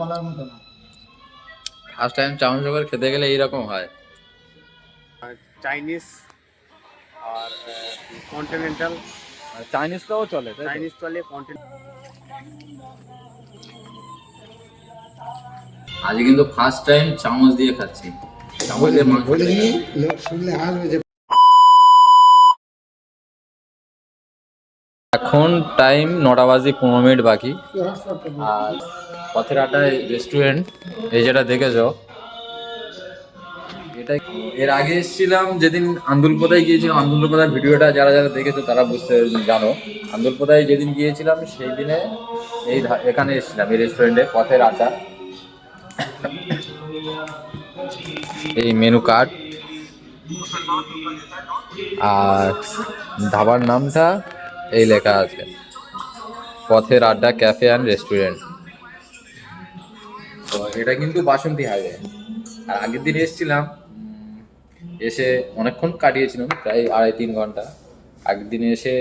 বলার মতো না। ফার্স্ট টাইম চাউমিন সকাল খেতে গেলে এইরকম হয়। চাইনিজ আর কন্টিনেন্টাল চাইনিজটাও চলে চাইনিজ চলে কন্টিনেন্টাল আজ কিন্তু ফার্স্ট টাইম চামচ দিয়ে খাচ্ছি। চামচ দিয়ে মাংস। বলে লোক শুনলে হাসবে যে এখন টাইম নটা বাজে পনেরো মিনিট বাকি। আর পথের আটায় রেস্টুরেন্ট এই যেটা দেখেছ এটা এর আগে এসেছিলাম যেদিন আন্দুলপোদায় গিয়েছিলাম। আন্দুলপোদার ভিডিওটা যারা যারা দেখেছ, তারা বুঝতে জানো। আন্দুলপোদায় যেদিন গিয়েছিলাম, সেই দিনে এই এখানে এসেছিলাম, এই রেস্টুরেন্টে পথের আটা এই মেনু কার্ড আর ধাবার নামটা এই লেখা আছে। পথের আড্ডা, ক্যাফে অ্যান্ড রেস্টুরেন্ট। তো এটা কিন্তু বাসন্তী হাইওয়ে। আর আগের দিন এসেছিলাম, এসে অনেকক্ষণ কাটিয়েছিলাম, প্রায় আড়াই তিন ঘণ্টা। আগের দিন এসে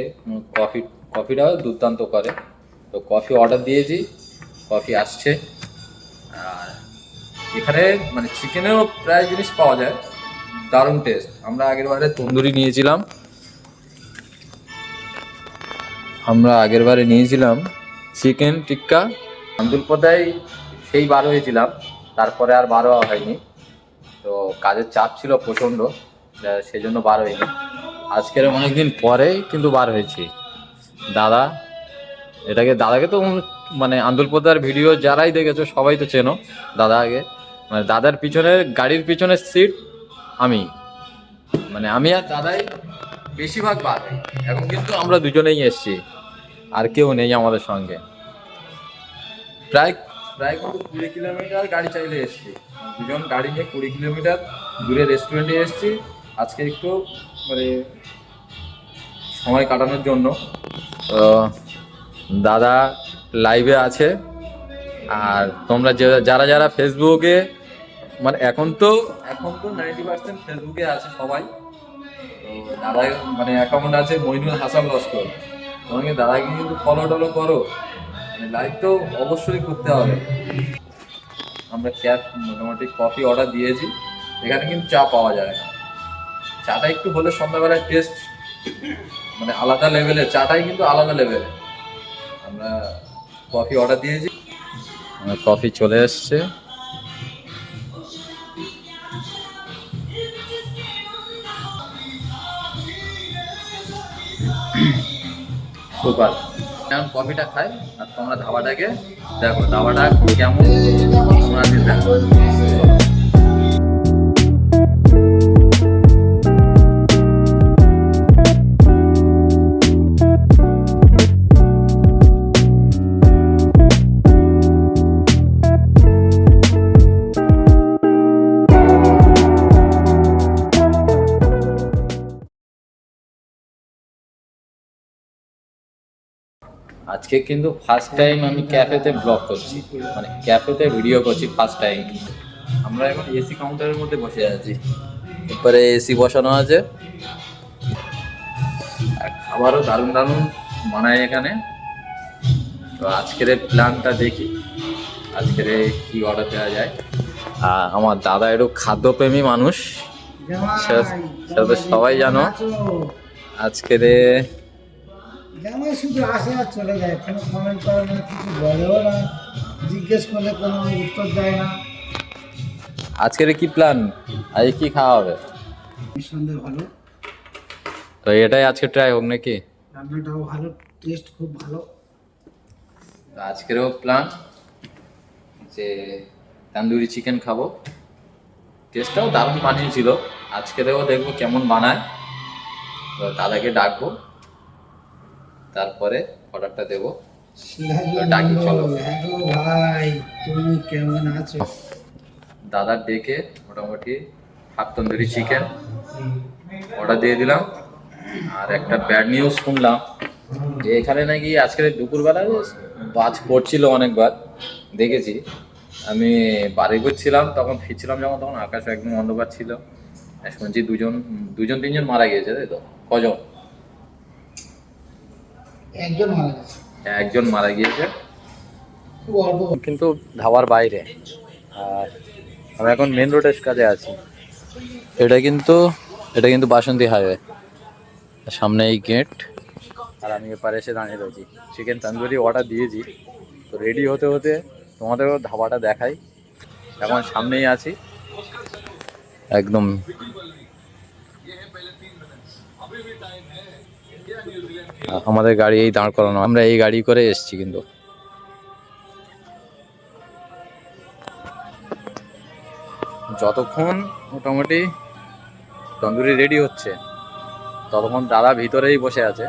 কফি, কফিটাও দুর্দান্ত করে। তো কফি অর্ডার দিয়েছি, কফি আসছে। আর এখানে মানে চিকেনেরও প্রায় জিনিস পাওয়া যায়। দারুণ টেস্ট আমরা আগের বারে তন্দুরি নিয়েছিলাম। আমরা আগের বারে নিয়েছিলাম চিকেন টিক্কা। আন্দুলপদায় সেই বার হয়েছিলাম, তারপরে আর বার হওয়া হয়নি। তো কাজের চাপ ছিল প্রচণ্ড সেই জন্য বার হয়নি। আজকের অনেকদিন পরেই কিন্তু বার হয়েছি। দাদা, এটাকে দাদাকে তো মানে আন্দুলপদার ভিডিও যারাই দেখেছ সবাই তো চেনো দাদা আগে। মানে দাদার পিছনের, গাড়ির পিছনের সিট আমি। মানে আমি আর দাদাই বেশিরভাগ হই এখন কিন্তু আমরা দুজনেই এসেছি আর কেউ নেই আমাদের সঙ্গে। প্রায় প্রায় কিন্তু কুড়ি কিলোমিটার গাড়ি চাইলে এসেছি। দুজন গাড়ি নিয়ে কুড়ি কিলোমিটার দূরে রেস্টুরেন্টে এসেছি। আজকে একটু মানে সময় কাটানোর জন্য। দাদা লাইভে আছে আর তোমরা যারা যারা ফেসবুকে মানে এখন তো এখন তো নাইনটি পার্সেন্ট ফেসবুকে আছে সবাই। দাদা মানে অ্যাকাউন্ট আছে মইনুল হাসান লস্কর। তোমাকে দাদাকে কিন্তু ফলো টলো করো। মানে লাইক তো অবশ্যই করতে হবে। আমরা ক্যাব মোটামুটি কফি অর্ডার দিয়েছি। এখানে কিন্তু চা পাওয়া যায় না। চাটা একটু হলে সন্ধ্যাবেলায় টেস্ট মানে আলাদা লেভেলের চাটাই কিন্তু আলাদা লেভেলের আমরা কফি অর্ডার দিয়েছি। কফি চলে এসছে। সুপার। এখন কফিটা খাই আর তোমরা ধাবাটাকে দেখো ধাবাটা কেমন? তোমরা দেখো আজকে কিন্তু ফার্স্ট টাইম আমি ক্যাফেতে ব্লগ করছি। মানে ক্যাফেতে ভিডিও করছি ফার্স্ট টাইম আমরা এখন এসি কাউন্টারের মধ্যে বসে আছি। এরপরে এসি বসানো আছে। আর খাবারও দারুণ দারুণ বানায় এখানে। তো আজকের প্ল্যানটা দেখি। আজকের কি অর্ডার দেওয়া যায়। আর আমার দাদা একটু খাদ্যপ্রেমী মানুষ। সেটা তো সবাই জানো। আজকের জামাই শুধু আসে আর চলে যায় কোনো কমেন্ট করে না কিছু বলেও না জিজ্ঞেস করলে কোনো উত্তর দেয় না। আজকের কি প্ল্যান আজ কি খাওয়া হবে? ভালো। তো এটাই আজকে ট্রাই হোক নাকি? রান্নাটাও ভালো টেস্ট খুব ভালো। আজকেরও প্ল্যান যে তান্দুরি চিকেন খাব। টেস্টটাও দারুণ বানিয়েছিল। আজকেরও দেখব কেমন বানায়। তো দাদাকে ডাকবো। তারপরে অর্ডারটা দেবো। ডাকি চলো। ভাই তুমি কেমন আছো? দাদার ডেকে মোটামুটি হাফ তন্দুরি চিকেন অর্ডার দিয়ে দিলাম। আর একটা ব্যাড নিউজ শুনলাম যে এখানে নাকি আজকের দুপুরবেলা বাজ পড়ছিল অনেকবার দেখেছি। আমি বাড়ি ঘুরছিলাম তখন ফিরছিলাম যখন তখন আকাশ একদম অন্ধকার ছিল। শুনছি দুজন দুজন তিনজন মারা গিয়েছে তাই তো? কজন? একজন মারা গেছে। একজন মারা গিয়েছে। খুব অল্প কিন্তু ধাবার বাইরে। আর আমি এখন মেন রোডের কাছে আছি। এটা কিন্তু এটা কিন্তু বাসন্তী হাইওয়ে সামনে এই গেট আর আমি এপারে এসে দাঁড়িয়ে রয়েছি। চিকেন তন্দুরি অর্ডার দিয়েছি। তো রেডি হতে হতে তোমাদেরও ধাবাটা দেখাই। এখন সামনেই আছি। একদম। আমাদের গাড়ি এই দাঁড় করানো, আমরা এই গাড়ি করে এসেছি কিন্তু। যতক্ষণ মোটামুটি তন্দুরি রেডি হচ্ছে, ততক্ষণ দাদা ভিতরেই বসে আছে।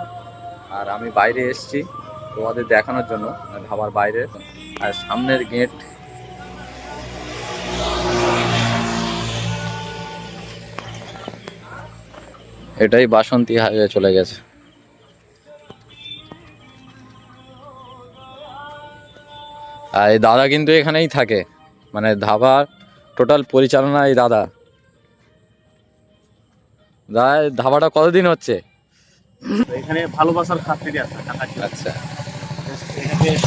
আর আমি বাইরে এসেছি তোমাদের দেখানোর জন্য ধাবার বাইরে। আর সামনের গেট এটাই বাসন্তী হাইওয়ে চলে গেছে। আর এই দাদা কিন্তু এখানেই থাকে। মানে ধাবার টোটাল পরিচালনা এই দাদা। দাদা ধাবাটা কতদিন হচ্ছে? এখানে ভালোবাসার খাতিরে। আচ্ছা।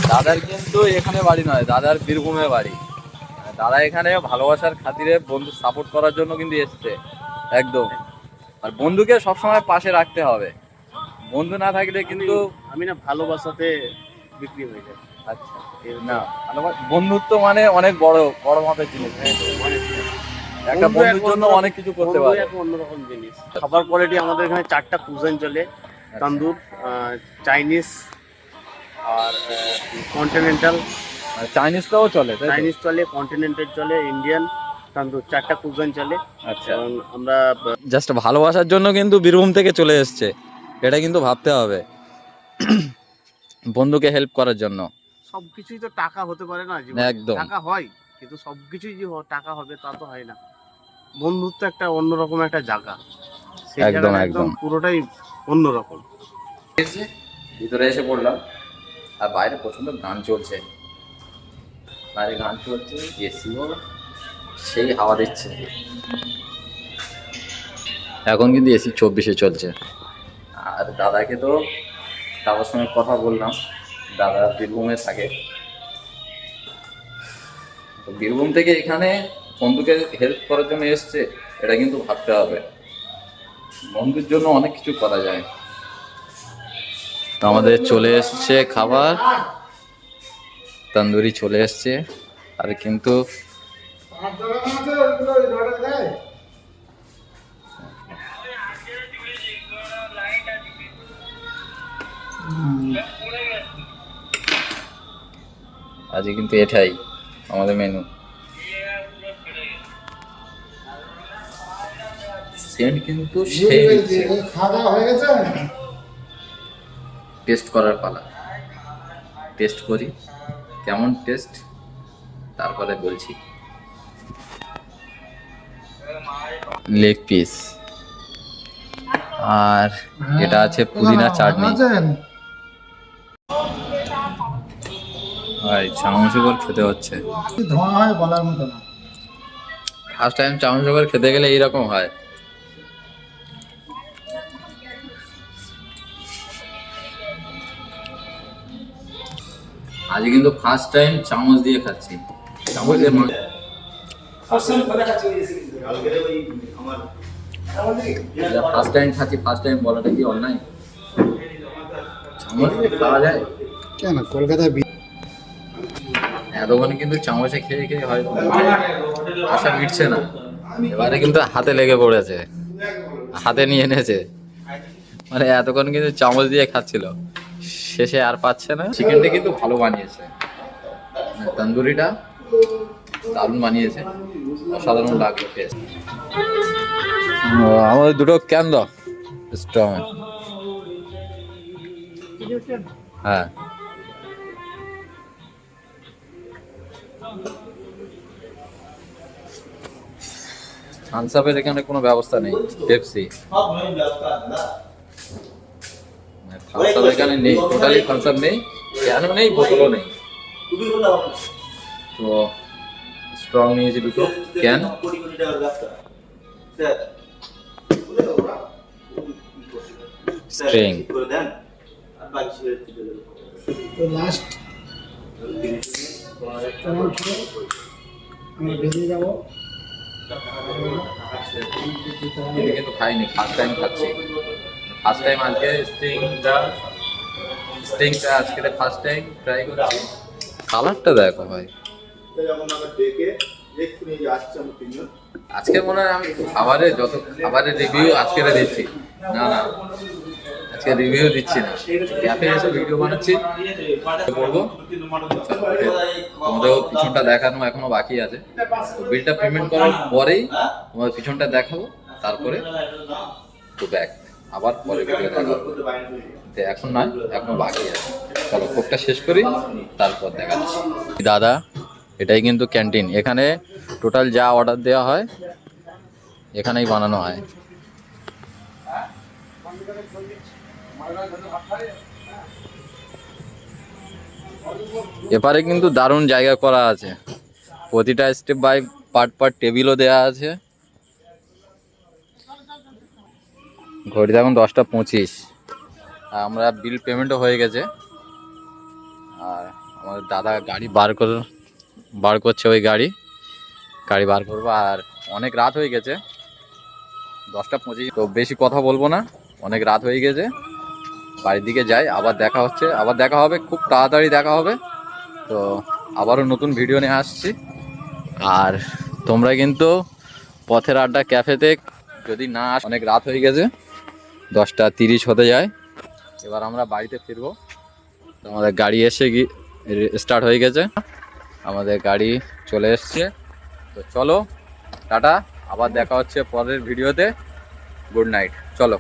দাদার কিন্তু এখানে বাড়ি নয় দাদার বীরভূমে বাড়ি। দাদা এখানে ভালোবাসার খাতিরে বন্ধু সাপোর্ট করার জন্য কিন্তু এসছে একদম। আর বন্ধুকে সবসময় পাশে রাখতে হবে। বন্ধু না থাকলে কিন্তু আমি না ভালোবাসাতে বিক্রি হয়ে যায়। আচ্ছা না বন্ধুত্ব মানে অনেক বড় বড় মাপের জিনিস একটা বন্ধুর জন্য অনেক কিছু করতে পারে। অন্যরকম জিনিস। খাবার কোয়ালিটি আমাদের এখানে চারটা কুজন চলে তন্দুর চাইনিজ আর কন্টিনেন্টাল চাইনিজটাও চলে চাইনিজ চলে কন্টিনেন্টাল চলে ইন্ডিয়ান তন্দুর চারটা কুজন চলে। আচ্ছা। আমরা জাস্ট ভালোবাসার জন্য কিন্তু বীরভূম থেকে চলে এসছে এটা কিন্তু ভাবতে হবে। বন্ধুকে হেল্প করার জন্য। সবকিছুই তো টাকা হতে পারে না একদম। টাকা হয় কিন্তু সবকিছুই যে টাকা হবে তা তো হয় না। বন্ধুত্ব একটা অন্যরকম একটা জায়গা। একদম, একদম। পুরোটাই অন্যরকম। ভিতরে এসে পড়লাম আর বাইরে প্রচণ্ড গান চলছে। বাইরে গান চলছে এসিও সেই হাওয়া দিচ্ছে। এখন কিন্তু এসি চব্বিশে চলছে। আর দাদাকে তো দাদার সঙ্গে কথা বললাম। দাদা বীরভূমে থাকে। তো বীরভূম থেকে এখানে বন্ধুকে হেল্প করার জন্য এসছে, এটা কিন্তু ভাবতে হবে। বন্ধুর জন্য অনেক কিছু করা যায়। তো আমাদের চলে এসছে খাবার। তন্দুরি চলে এসছে। আর কিন্তু আজকে কিন্তু এটাই আমাদের মেনু সেন্ট কিন্তু সেই খাওয়া হয়ে গেছে? টেস্ট করার পালা। টেস্ট করি। কেমন টেস্ট তারপরে বলছি। লেগ পিস আর এটা আছে পুদিনা চাটনি। ভাই চামচ খেতে হচ্ছে। ধোঁয়া হয় বলার মতো না। ফার্স্ট টাইম চামচ খেতে গেলে এইরকম হয়। আজ কিন্তু ফার্স্ট টাইম চামচ দিয়ে খাচ্ছি। চামচ দিয়ে ফার্স্ট টাইম খাচ্ছি ফার্স্ট টাইম বলাটা কি অন্যায়? চামচ দিয়ে খাওয়া যায়? কেন? কলকাতায় এতক্ষণ কিন্তু চামচে খেয়ে খেয়ে হয়তো আশা মিটছে না। এবারে কিন্তু হাতে লেগে পড়েছে। হাতে নিয়ে এনেছে। মানে এতক্ষণ কিন্তু চামচ দিয়ে খাচ্ছিল। শেষে আর পাচ্ছে না। চিকেনটা কিন্তু ভালো বানিয়েছে। মানে তন্দুরিটা দারুণ বানিয়েছে। অসাধারণ লাগল টেস্ট আমাদের দুটো ক্যান দাও স্ট্রং। হ্যাঁ। থামস আপের এখানে কোনো ব্যবস্থা নেই পেপসি থামস আপ এখানে নেই টোটালি থামস আপ নেই কেন নেই বোতলও নেই। তো স্ট্রং নিয়েছি দুটো ক্যান স্ট্রিং তো লাস্ট খাইনি ফার্স্ট টাইম খাচ্ছি। ফার্স্ট টাইম আজকে আজকে ফার্স্ট টাইম ট্রাই কালারটা দেখো ভাই। আজকে মনে হয় আমি খাবারের যত খাবারের রিভিউ আজকে দিচ্ছি। না না। আজকে রিভিউ দিচ্ছি না। ক্যাফে এসে ভিডিও বানাচ্ছি। করব। তোমাদেরও পিছনটা দেখানো এখনও বাকি আছে। বিলটা পেমেন্ট করার পরেই তোমাদের পিছনটা দেখাবো। তারপরে ব্যাক আবার পরে ভিডিও দেখাবো। এখন নয়, এখনও বাকি আছে। চলো কোকটা শেষ করি, তারপর দেখাচ্ছি। দাদা, এটাই কিন্তু ক্যান্টিন এখানে টোটাল যা অর্ডার দেওয়া হয়, এখানেই বানানো হয়। এপারে কিন্তু দারুণ জায়গা করা আছে। প্রতিটা স্টেপ বাই পার্ট পার্ট টেবিলও দেওয়া আছে। ঘড়িতে এখন দশটা পঁচিশ। আমরা বিল পেমেন্টও হয়ে গেছে। আর আমাদের দাদা গাড়ি বার কর, বার করছে ওই গাড়ি। গাড়ি বার করব আর অনেক রাত হয়ে গেছে। দশটা পঁচিশ, তো বেশি কথা বলব না। অনেক রাত হয়ে গেছে। বাড়ির দিকে যাই, আবার দেখা হচ্ছে, আবার দেখা হবে, খুব তাড়াতাড়ি দেখা হবে। তো আবারও নতুন ভিডিও নিয়ে আসছি। আর তোমরা কিন্তু পথের আড্ডা ক্যাফেতে যদি না আস, অনেক রাত হয়ে গেছে, দশটা তিরিশ হতে যায়। এবার আমরা বাড়িতে ফিরবো। আমাদের গাড়ি এসে গিয়ে স্টার্ট হয়ে গেছে। আমাদের গাড়ি চলে এসছে। তো চলো, টাটা, আবার দেখা হচ্ছে পরের ভিডিওতে। গুড নাইট, চলো।